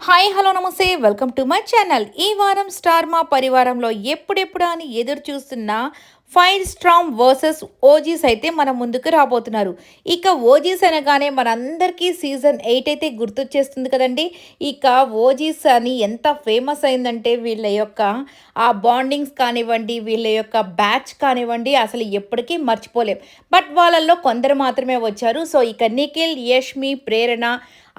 Hi hello నమస్తే. Welcome to my channel. ఈ వారం స్టార్ మా పరివారంలో ఎప్పుడెప్పుడు అని ఎదురు చూస్తున్న ఫైర్ స్ట్రామ్ వర్సెస్ ఓజీస్ అయితే మన ముందుకు రాబోతున్నారు. ఇక ఓజీస్ అనగానే మనందరికీ సీజన్ ఎయిట్ అయితే గుర్తొచ్చేస్తుంది కదండి. ఇక ఓజీస్ అని ఎంత ఫేమస్ అయిందంటే వీళ్ళ యొక్క ఆ బాండింగ్స్ కానివ్వండి వీళ్ళ యొక్క బ్యాచ్ కానివ్వండి అసలు ఎప్పటికీ మర్చిపోలేం. బట్ వాళ్ళల్లో కొందరు మాత్రమే వచ్చారు. సో ఇక నిఖిల్ యష్మి ప్రేరణ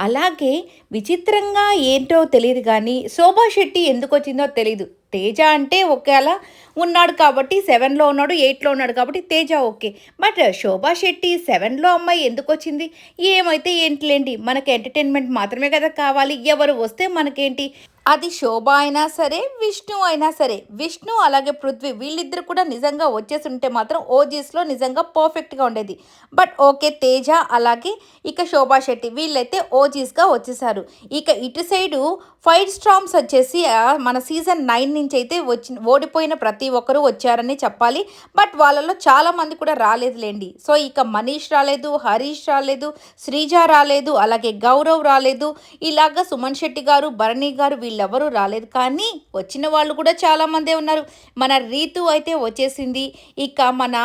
అలాగే విచిత్రంగా ఏంటో తెలియదు కానీ శోభా శెట్టి ఎందుకు వచ్చిందో తెలియదు తేజ అంటే ఒకేలా ఉన్నాడు కాబట్టి సెవెన్లో ఉన్నాడు ఎయిట్లో ఉన్నాడు కాబట్టి తేజ ఓకే. బట్ శోభా శెట్టి సెవెన్లో అమ్మాయి ఎందుకు వచ్చింది? ఏమైతే ఏంటిలేండి మనకి ఎంటర్టైన్మెంట్ మాత్రమే కదా కావాలి. ఎవరు వస్తే మనకేంటి? అది శోభ అయినా సరే విష్ణు అయినా సరే విష్ణు అలాగే పృథ్వీ వీళ్ళిద్దరు కూడా నిజంగా వచ్చేసి ఉంటే మాత్రం ఓజీస్లో నిజంగా పర్ఫెక్ట్గా ఉండేది. బట్ ఓకే తేజ అలాగే ఇక శోభా శెట్టి వీళ్ళైతే ఓజీస్గా వచ్చేసారు. ఇక ఇటు సైడు ఫైర్ స్ట్రామ్స్ వచ్చేసి మన సీజన్ నైన్ నుంచి అయితే వచ్చి ఓడిపోయిన ప్రతి ఒక్కరూ వచ్చారని చెప్పాలి. బట్ వాళ్ళలో చాలామంది కూడా రాలేదులేండి సో ఇక మనీష్ రాలేదు హరీష్ రాలేదు శ్రీజ రాలేదు అలాగే గౌరవ్ రాలేదు. ఇలాగా సుమన్ శెట్టి గారు భరణి గారు వీళ్ళు వీళ్ళెవరూ రాలేదు. కానీ వచ్చిన వాళ్ళు కూడా చాలామందే ఉన్నారు. మన రీతు అయితే వచ్చేసింది. ఇక మన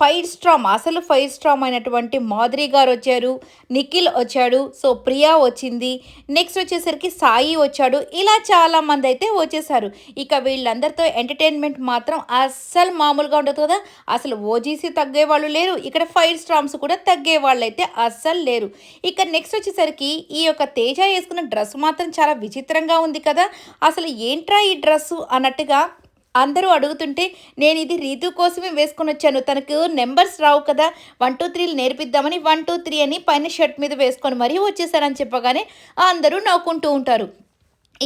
ఫైర్ స్ట్రామ్ అసలు ఫైర్ స్ట్రామ్ అయినటువంటి మాధురి గారు వచ్చారు నిఖిల్ వచ్చాడు సో ప్రియా వచ్చింది. నెక్స్ట్ వచ్చేసరికి సాయి వచ్చాడు. ఇలా చాలామంది అయితే వచ్చేసారు. ఇక వీళ్ళందరితో ఎంటర్టైన్మెంట్ మాత్రం అస్సలు మామూలుగా ఉండదు కదా. అసలు ఓజీసీ తగ్గే వాళ్ళు లేరు ఇక్కడ ఫైర్ స్ట్రామ్స్ కూడా తగ్గే వాళ్ళు అయితే అస్సలు లేరు. ఇక నెక్స్ట్ వచ్చేసరికి ఈ యొక్క తేజ వేసుకున్న డ్రెస్ మాత్రం చాలా విచిత్రంగా ఉంది కదా. అసలు ఏంట్రా ఈ డ్రెస్సు అన్నట్టుగా అందరూ అడుగుతుంటే నేను ఇది రీతు కోసమే వేసుకొని వచ్చాను. తనకు నెంబర్స్ రావు కదా. వన్ టూ త్రీలు నేర్పిద్దామని వన్ టూ త్రీ అని పైన షర్ట్ మీద వేసుకొని మరీ వచ్చేసారని చెప్పగానే అందరూ నవ్వుకుంటూ ఉంటారు.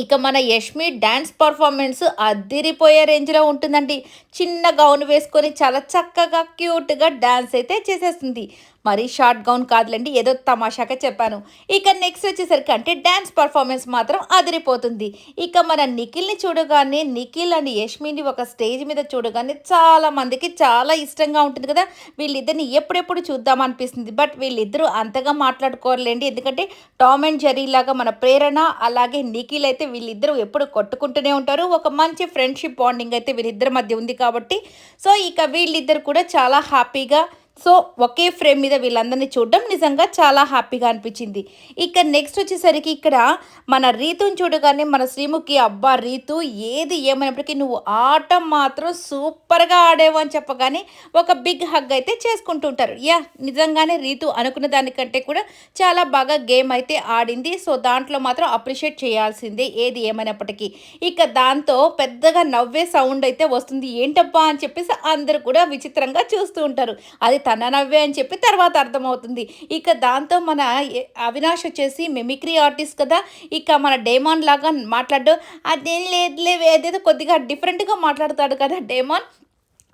ఇక మన యష్మి డ్యాన్స్ పర్ఫార్మెన్స్ అదిరిపోయే రేంజ్లో ఉంటుందండి. చిన్న గౌన్ వేసుకొని చాలా చక్కగా క్యూట్గా డ్యాన్స్ అయితే చేసేస్తుంది. మరీ షార్ట్ గౌన్ కాదులేండి ఏదో తమాషాగా చెప్పాను. ఇక నెక్స్ట్ వచ్చేసరికి అంటే డ్యాన్స్ పర్ఫార్మెన్స్ మాత్రం అదిరిపోతుంది. ఇక మన నిఖిల్ని చూడగానే నిఖిల్ అండ్ యష్మిని ఒక స్టేజ్ మీద చూడగానే చాలా మందికి చాలా ఇష్టంగా ఉంటుంది కదా. వీళ్ళిద్దరిని ఎప్పుడెప్పుడు చూద్దాం అనిపిస్తుంది. బట్ వీళ్ళిద్దరూ అంతగా మాట్లాడుకోరలేండి. ఎందుకంటే టామ్ అండ్ జెర్రీ లాగా మన ప్రేరణ అలాగే నిఖిల్ అయితే వీళ్ళిద్దరూ ఎప్పుడు కొట్టుకుంటూనే ఉంటారు. ఒక మంచి ఫ్రెండ్షిప్ బాండింగ్ అయితే వీళ్ళిద్దరి మధ్య ఉంది కాబట్టి. సో ఇక వీళ్ళిద్దరు కూడా చాలా హ్యాపీగా సో ఒకే ఫ్రేమ్ మీద వీళ్ళందరినీ చూడడం నిజంగా చాలా హ్యాపీగా అనిపించింది. ఇక నెక్స్ట్ వచ్చేసరికి ఇక్కడ మన రీతుని చూడగానే మన శ్రీముఖి అబ్బా రీతు ఏది ఏమైనప్పటికీ నువ్వు ఆట మాత్రం సూపర్గా ఆడేవు అని చెప్పగానే ఒక బిగ్ హగ్ అయితే చేసుకుంటుంటారు. యా నిజంగానే రీతు అనుకున్న దానికంటే కూడా చాలా బాగా గేమ్ అయితే ఆడింది. సో దాంట్లో మాత్రం అప్రిషియేట్ చేయాల్సిందే ఏది ఏమైనప్పటికీ. ఇక దాంతో పెద్దగా నవ్వే సౌండ్ అయితే వస్తుంది. ఏంటబ్బా? అని చెప్పేసి అందరూ కూడా విచిత్రంగా చూస్తూ ఉంటారు. అది తన నవ్వే అని చెప్పి తర్వాత అర్థమవుతుంది. ఇక దాంతో మన అవినాష్ వచ్చేసి మిమిక్రీ ఆర్టిస్ట్ కదా ఇక మన డేమాన్ లాగా మాట్లాడడం అదేం లేదులే ఏదేదో కొద్దిగా డిఫరెంట్గా మాట్లాడతాడు కదా డేమాన్.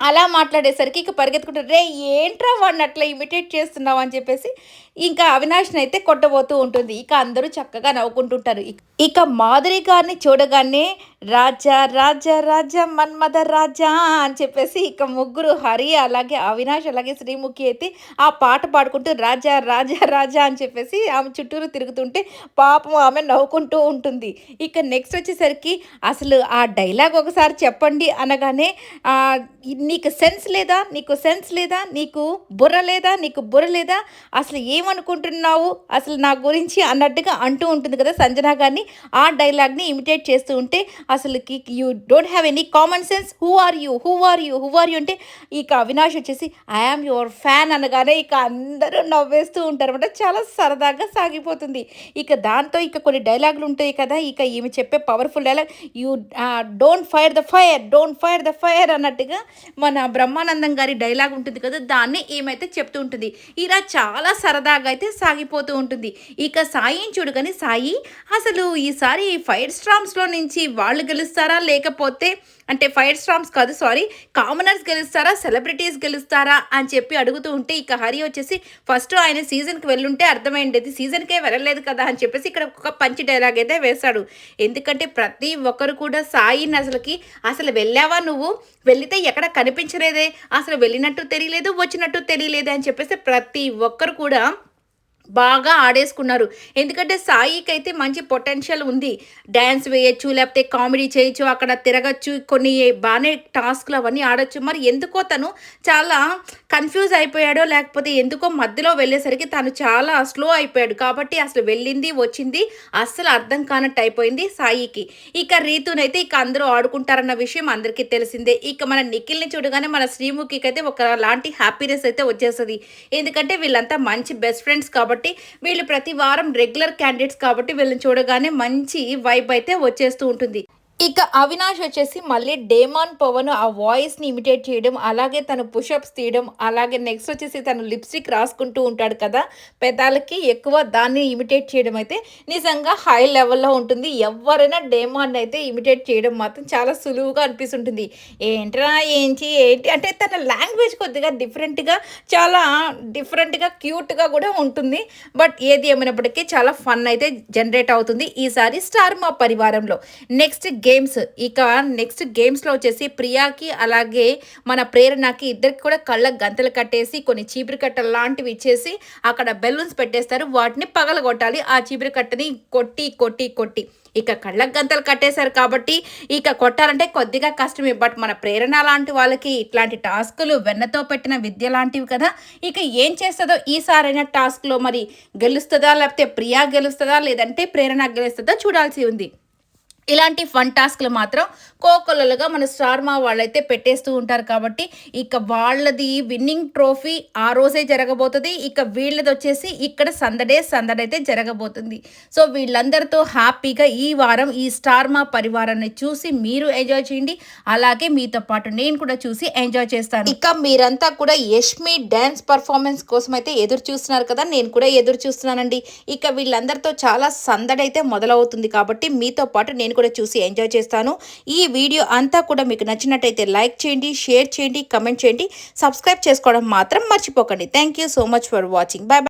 అలా మాట్లాడేసరికి ఇక పరిగెత్తుకుంటారు రే ఏంట్రా వాడిని అట్లా ఇమిటేట్ చేస్తున్నావు? అని చెప్పేసి ఇంకా అవినాష్ని అయితే కొట్టబోతూ ఉంటుంది. ఇక అందరూ చక్కగా నవ్వుకుంటుంటారు. ఇక- ఇక మాధురి గారిని చూడగానే రాజా రాజా రాజా మన్మద రాజా అని చెప్పేసి ఇక ముగ్గురు హరి అలాగే అవినాష్ అలాగే శ్రీముఖి అయితే ఆ పాట పాడుకుంటూ రాజా రాజా రాజా అని చెప్పేసి ఆమె చుట్టూరు తిరుగుతుంటే పాపం ఆమె నవ్వుకుంటూ ఉంటుంది. ఇక నెక్స్ట్ వచ్చేసరికి అసలు ఆ డైలాగ్ ఒకసారి చెప్పండి అనగానే నీకు సెన్స్ లేదా? నీకు సెన్స్ లేదా? నీకు బుర్ర లేదా? నీకు బుర్ర లేదా? అసలు ఏమనుకుంటున్నావు? అసలు నా గురించి అన్నట్టుగా అంటూ ఉంటుంది కదా సంజన గారిని. ఆ డైలాగ్ని ఇమిటేట్ చేస్తూ ఉంటే అసలు you don't have any common sense who are you who are you who are you అంటే ఇక అవినాష్ వచ్చేసి ఐఆమ్ యువర్ ఫ్యాన్ అనగానే ఇక అందరూ నవ్వేస్తూ ఉంటారు అనమాట చాలా సరదాగా సాగిపోతుంది. ఇక దాంతో ఇక కొన్ని డైలాగులు ఉంటాయి కదా ఇక ఈమె చెప్పే powerful dialogue you don't fire the fire don't fire the fire అన్నట్టుగా మన బ్రహ్మానందం గారి డైలాగ్ ఉంటుంది కదా దాన్ని ఏమైతే చెప్తూ ఉంటుంది ఇలా చాలా సరదాగా అయితే సాగిపోతూ ఉంటుంది. ఇక సాయిని చూడగానే సాయి అసలు ఈసారి ఫైర్ స్ట్రామ్స్లో నుంచి వాళ్ళు గెలుస్తారా లేకపోతే అంటే ఫైర్ స్టామ్స్ కాదు సారీ కామనర్స్ గెలుస్తారా సెలబ్రిటీస్ గెలుస్తారా అని చెప్పి అడుగుతూ ఉంటే ఇక హరి వచ్చేసి ఫస్ట్ ఆయన సీజన్కి వెళ్ళుంటే అర్థమైండేది సీజన్కే వెళ్ళలేదు కదా అని చెప్పేసి ఇక్కడ ఒక పంచి డైలాగ్ అయితే వేశాడు. ఎందుకంటే ప్రతి ఒక్కరు కూడా సాయిని అసలుకి అసలు వెళ్ళావా నువ్వు? వెళితే ఎక్కడ కనిపించలేదే? అసలు వెళ్ళినట్టు తెలియలేదు వచ్చినట్టు తెలియలేదు అని చెప్పేసి ప్రతి ఒక్కరు కూడా బాగా ఆడేసుకున్నారు. ఎందుకంటే సాయికి అయితే మంచి పొటెన్షియల్ ఉంది. డ్యాన్స్ వేయచ్చు లేకపోతే కామెడీ చేయొచ్చు అక్కడ తిరగచ్చు కొన్ని బాగానే టాస్క్లు అవన్నీ ఆడొచ్చు. మరి ఎందుకో తను చాలా కన్ఫ్యూజ్ అయిపోయాడో లేకపోతే ఎందుకో మధ్యలో వెళ్ళేసరికి తను చాలా స్లో అయిపోయాడు. కాబట్టి అసలు వెళ్ళింది వచ్చింది అస్సలు అర్థం కానట్టు అయిపోయింది సాయికి. ఇక రీతునైతే ఇక అందరూ ఆడుకుంటారన్న విషయం అందరికీ తెలిసిందే. ఇక మన నిఖిల్ని చూడగానే మన శ్రీముఖికి అయితే ఒక లాంటి హ్యాపీనెస్ అయితే వచ్చేస్తుంది. ఎందుకంటే వీళ్ళంతా మంచి బెస్ట్ ఫ్రెండ్స్ కాబట్టి కాబట్టి వీళ్ళు ప్రతి వారం రెగ్యులర్ క్యాండిడేట్స్ కాబట్టి వీళ్ళని చూడగానే మంచి వైబ్ అయితే వచ్చేస్తూ ఉంటుంది. ఇక అవినాష్ వచ్చేసి మళ్ళీ డేమాన్ పవన్ ఆ వాయిస్ని ఇమిటేట్ చేయడం అలాగే తను పుషప్స్ తీయడం అలాగే నెక్స్ట్ వచ్చేసి తను లిప్స్టిక్ రాసుకుంటూ ఉంటాడు కదా. పెదాలకి ఎక్కువ దాన్ని ఇమిటేట్ చేయడం అయితే నిజంగా హై లెవెల్లో ఉంటుంది. ఎవరైనా డేమాన్ అయితే ఇమిటేట్ చేయడం మాత్రం చాలా సులువుగా అనిపిస్తుంటుంది. ఏంట్రా ఏంటి ఏంటి? అంటే తన లాంగ్వేజ్ కొద్దిగా డిఫరెంట్గా చాలా డిఫరెంట్గా క్యూట్గా కూడా ఉంటుంది. బట్ ఏది ఏమైనప్పటికీ చాలా ఫన్ అయితే జనరేట్ అవుతుంది ఈసారి స్టార్ మా పరివారంలో. Next games. ఇక నెక్స్ట్ గేమ్స్లో వచ్చేసి ప్రియాకి అలాగే మన ప్రేరణకి ఇద్దరికి కూడా కళ్ళ గంతలు కట్టేసి కొన్ని చీపురు కట్టలు లాంటివి ఇచ్చేసి అక్కడ బెలూన్స్ పెట్టేస్తారు. వాటిని పగలగొట్టాలి. ఆ చీపురు కట్టని కొట్టి కొట్టి కొట్టి. ఇక కళ్ళకు గంతలు కట్టేశారు కాబట్టి ఇక కొట్టాలంటే కొద్దిగా కష్టమే. బట్ మన ప్రేరణ లాంటి వాళ్ళకి ఇట్లాంటి టాస్కులు వెన్నతో పెట్టిన విద్య లాంటివి కదా. ఇక ఏం చేస్తుందో ఈసారైన టాస్క్లో మరి గెలుస్తుందా? లేకపోతే ప్రియా గెలుస్తుందా? లేదంటే ప్రేరణ గెలుస్తుందా? చూడాల్సి ఉంది. ఇలాంటి ఫన్ టాస్క్లు మాత్రం కోకొల్లలుగా మన స్టార్ మా వాళ్ళైతే పెట్టేస్తూ ఉంటారు కాబట్టి ఇక వాళ్ళది విన్నింగ్ ట్రోఫీ ఆ రోజే జరగబోతుంది. ఇక వీళ్ళది వచ్చేసి ఇక్కడ సందడే సందడైతే జరగబోతుంది. సో వీళ్ళందరితో హ్యాపీగా ఈ వారం ఈ స్టార్ మా పరివారాన్ని చూసి మీరు ఎంజాయ్ చేయండి. అలాగే మీతో పాటు నేను కూడా చూసి ఎంజాయ్ చేస్తాను. ఇక మీరంతా కూడా యష్మి డ్యాన్స్ పర్ఫార్మెన్స్ కోసం అయితే ఎదురు చూస్తున్నారు కదా నేను కూడా ఎదురు చూస్తున్నానండి. ఇక వీళ్ళందరితో చాలా సందడైతే మొదలవుతుంది కాబట్టి మీతో పాటు నేను కూడా చూసి ఎంజాయ్ చేస్తాను. ఈ వీడియో అంతా కూడా మీకు నచ్చినట్టయితే లైక్ చేయండి షేర్ చేయండి కమెంట్ చేయండి. సబ్స్క్రైబ్ చేసుకోవడం మాత్రం మర్చిపోకండి. Thank so much for watching bye